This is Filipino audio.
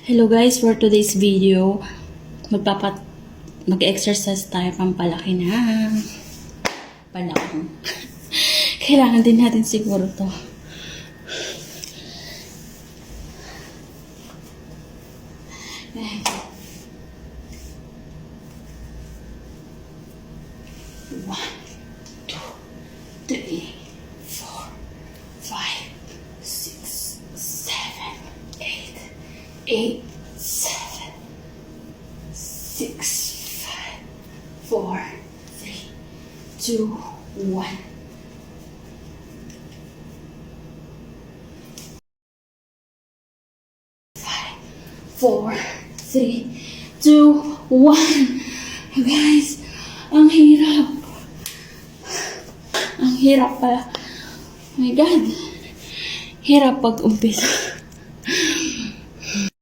Hello guys, for today's video, magpapat mag-exercise tayo pampalaki na palakong. Kailangan din natin siguro to. One, two, three, four, five, six, seven, eight, eight, seven, six, five, four, three, two, one. Five, four, three, two, one. Guys, ang hirap. Ang hirap pala. Oh my God. Hirap pag umpisa.